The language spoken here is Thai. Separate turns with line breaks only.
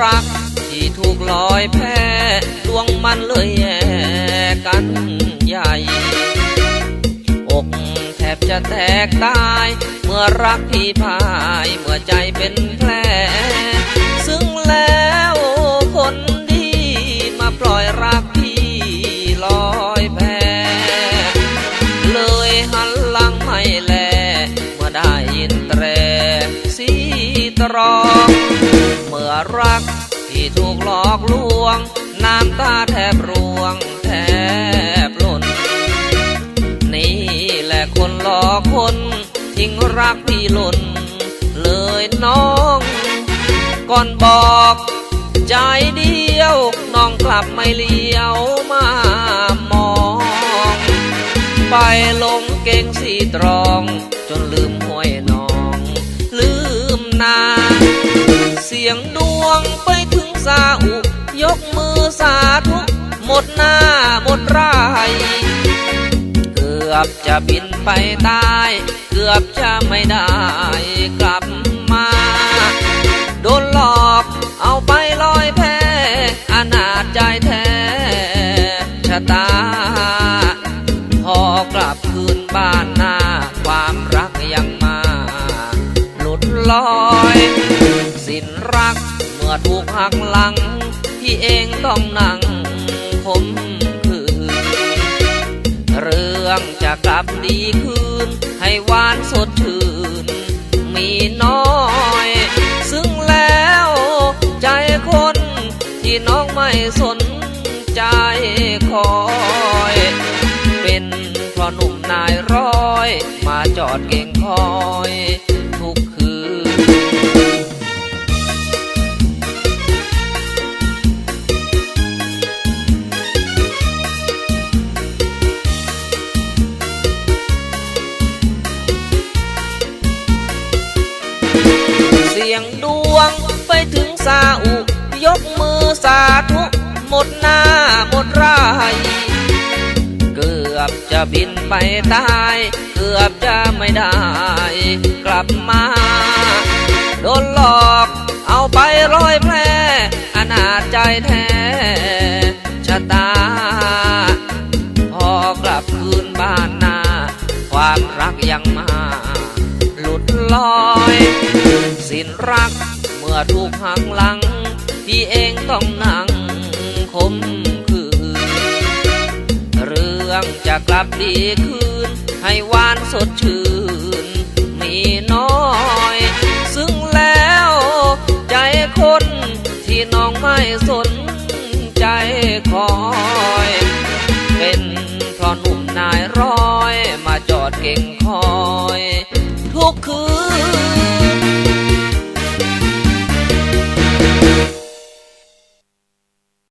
รัก ที่ถูกลอยแพ้ดวงมันเลยแย่กันใหญ่ อกแทบจะแตกตาย เมื่อรักพี่พาย เมื่อใจเป็นแผลซึ่งแล้วคนดีมาปล่อยรักพี่ลอยแพเลยหันหลังไม่แล เมื่อได้ยินแตรสีตรอง รัก ที่ถูกหลอกลวง น้ำตาแทบร่วง แทบหล่นนี่แหละคนหลอกคนทิ้งรักพี่หล่น เลยน้อง ก่อนบอก ใจเดียว น้องกลับไม่เลี้ยวมามอง ไปลงเก่งสีตรอง จนลืมห้วยหนอง ลืมนา เสียงดู วงไปถึงซาอุ ยกมือสาธุหมดหน้าหมดไรายเกือบจะบินไปใต้เกือบจะไม่ได้กลับมา โดนหลอกเอาไปลอยแพอนาจใจแท้ชะตา พอกลับคืนบ้านหน้า ความรักยังมา หลุดลอย หักหลังที่เองต้องนั่งผมคืน เรื่องจะกลับดีคืน ให้หวานสดชื่น มีน้อย ซึ่งแล้วใจคนที่น้องไม่สนใจคอย เป็นเพราะหนุ่มนายร้อย มาจอดเก่งคอย สียงดวงไปถึงซาอุ ยกมือสาธุหมดหน้าหมดไรายเกือบจะบินไปตาย เกือบจะไม่ได้ กลับมา โดนหลอกเอาไปร้อยแพร่อนาจใจแท้ชะตา พอกลับคืนบ้านนา ความรักยังมา หลุดลอย นรัก เมื่อถูกหักหลัง พี่เองต้องนั่งคมคืน เรื่องจะกลับดีคืน ให้หวานสดชื่น มีน้อย ซึ่งแล้วใจคนที่น้องไม่สนใจคอยเป็นเพราะหนุ่มนายร้อยมาจอดเก่งคอย ทุกคืน